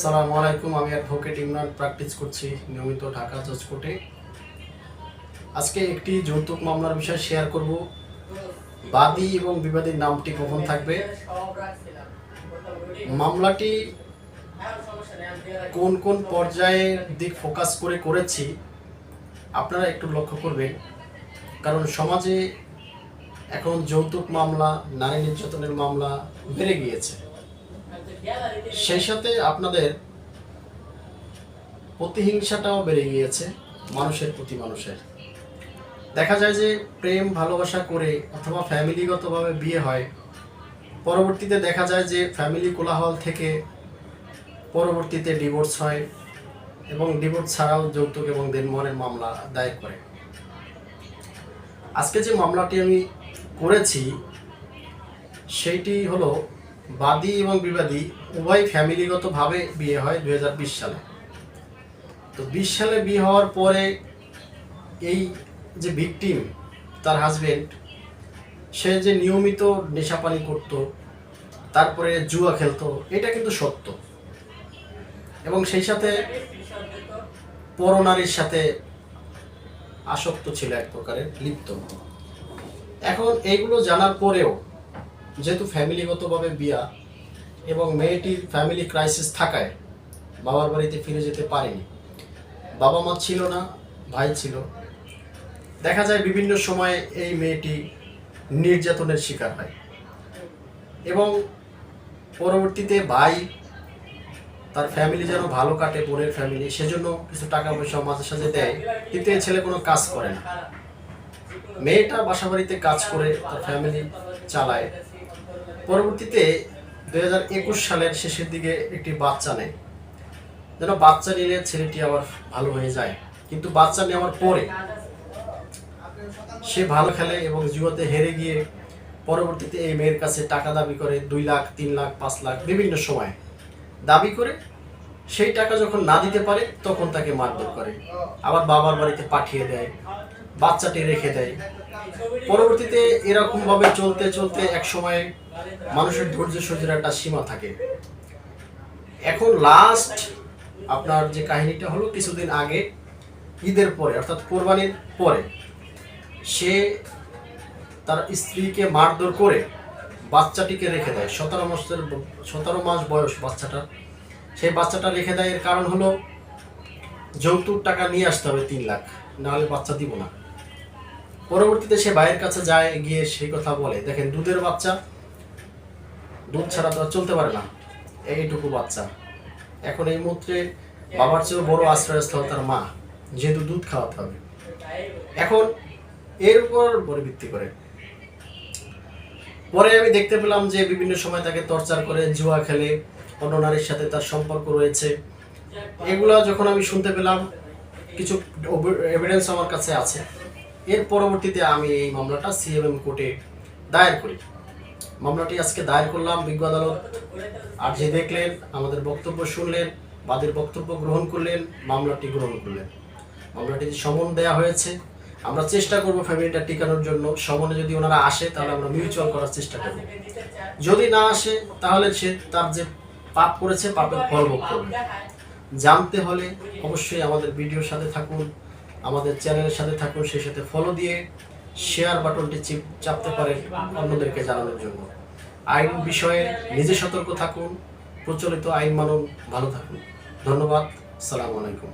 সালাম আলাইকুম, আমি অ্যাডভোকেট ইমরান প্র্যাকটিস করছি নিয়মিত ঢাকা জজ কোর্টে আজকে একটি যৌতুক মামলার বিষয় শেয়ার করব। বাদী এবং বিবাদীর নামটি গোপন থাকবে। মামলাটি কোন কোন পর্যায়ে দিক ফোকাস করে করেছি, আপনারা একটু লক্ষ্য করবেন। কারণ সমাজে এখন যৌতুক মামলা, নারী নির্যাতনের মামলা বেড়ে গিয়েছে। সেই সাথে আপনাদের প্রতিহিংসাটাও বেড়ে গিয়েছে, মানুষের প্রতি মানুষের। দেখা যায় যে প্রেম, ভালোবাসা করে অথবা ফ্যামিলিগতভাবে বিয়ে হয়, পরবর্তীতে দেখা যায় যে ফ্যামিলি কোলাহল থেকে পরবর্তীতে ডিভোর্স হয় এবং ডিভোর্স ছাড়াও যৌতুক এবং দেনমোহরের মামলা দায়ের করে। আজকে যে মামলাটি আমি করেছি, সেইটি হলো বাদী এবং বিবাদী উভয় ফ্যামিলিগতভাবে বিয়ে হয় দু হাজার বিশ সালে। তো বিশ সালে বিয়ে হওয়ার পরে এই যে ভিকটিম, তার হাজবেন্ড সে যে নিয়মিত নেশাপানি করত, তারপরে জুয়া খেলতো, এটা কিন্তু সত্য। এবং সেই সাথে পরনারীর সাথে আসক্ত ছিল এক প্রকারের, লিপ্ত। এখন এইগুলো জানার পরেও যেহেতু ফ্যামিলিগতভাবে বিয়া এবং মেয়েটির ফ্যামিলি ক্রাইসিস থাকায় বাবার বাড়িতে ফিরে যেতে পারেনি। বাবা মা ছিল না, ভাই ছিল। দেখা যায় বিভিন্ন সময়ে এই মেয়েটি নির্যাতনের শিকার হয়। এবং পরবর্তীতে ভাই তার ফ্যামিলি যেন ভালো কাটে, বোনের ফ্যামিলি সেজন্য কিছু টাকা পয়সা মাঝে সাঝে দেয়। কিন্তু এই ছেলে কোনো কাজ করে না। মেয়েটা বাসা বাড়িতে কাজ করে, তার ফ্যামিলি চালায়। পরবর্তীতে দু হাজার একুশ সালের শেষের দিকে একটি বাচ্চা নেয়। যেন বাচ্চা নিলে ছেলেটি আবার ভালো হয়ে যায়। কিন্তু বাচ্চা নেওয়ার পরে সে ভালো খেলে এবং জুয়াতে হেরে গিয়ে পরবর্তীতে এই মেয়ের কাছে টাকা দাবি করে দুই লাখ, তিন লাখ, পাঁচ লাখ বিভিন্ন সময় দাবি করে সেই টাকা যখন না দিতে পারে তখন তাকে মারধর করে। আবার বাবার বাড়িতে পাঠিয়ে দেয়, বাচ্চাটি রেখে দেয়। পরবর্তীতে এরকমভাবে চলতে চলতে এক সময় মানুষের ধৈর্য সহ্যের একটা সীমা থাকে। এখন লাস্ট আপনার যে কাহিনীটা হলো কিছুদিন আগে, ঈদের পরে, অর্থাৎ কোরবানির পরে, সে তার স্ত্রীকে মারধর করে বাচ্চাটিকে রেখে দেয়। সতেরো মাসের সতেরো মাস বয়স বাচ্চাটা সেই বাচ্চাটা রেখে দেয় এর কারণ হলো যৌতুক টাকা নিয়ে আসতে হবে তিন লাখ, নাহলে বাচ্চা দিব না। পরবর্তীতে সে ভাইয়ের কাছে যায়, গিয়ে সেই কথা বলে। দেখেন, দুধের বাচ্চা দুধ ছাড়া তো চলতে পারে না। এইটুকু বাচ্চা। এখন এই মুহূর্তে বাবার চেয়েও বড় আশ্রয়স্থল তার মা, যেহেতু দুধ খাওয়াতে হবে। এখন এর উপর পরে ভিত্তি করে। পরে আমি দেখতে পেলাম যে বিভিন্ন সময় তাকে টর্চার করে, জুয়া খেলে, অন্য নারীর সাথে তার সম্পর্ক রয়েছে। এগুলা যখন আমি শুনতে পেলাম, কিছু এভিডেন্স আমার কাছে আছে। এর পরবর্তীতে আমি এই মামলাটা সিএমএম কোর্টে দায়ের করি। মামলাটি আজকে দায়ের করলাম। বিজ্ঞ আদালত আর যে দেখলেন, আমাদের বক্তব্য শুনলেন, বাদের বক্তব্য গ্রহণ করলেন, মামলাটি গ্রহণ করলেন। মামলাটি সমন দেওয়া হয়েছে। আমরা চেষ্টা করব ফ্যামিলিটা টিকানোর জন্য। সমনে যদি ওনারা আসে, তাহলে আমরা মিউচুয়াল করার চেষ্টা করব। যদি না আসে, তাহলে সে তার যে পাপ করেছে, পাপের ফল ভোগ করবে। জানতে হলে অবশ্যই আমাদের ভিডিওর সাথে থাকুন, আমাদের চ্যানেলের সাথে থাকুন, সেই সাথে ফলো দিয়ে শেয়ার বাটনটি চিপ চাপতে পারে অন্যদেরকে জানানোর জন্য। আইন বিষয়ে নিজে সতর্ক থাকুন, প্রচলিত আইন মানুন, ভালো থাকুন। ধন্যবাদ, সালাম আলাইকুম।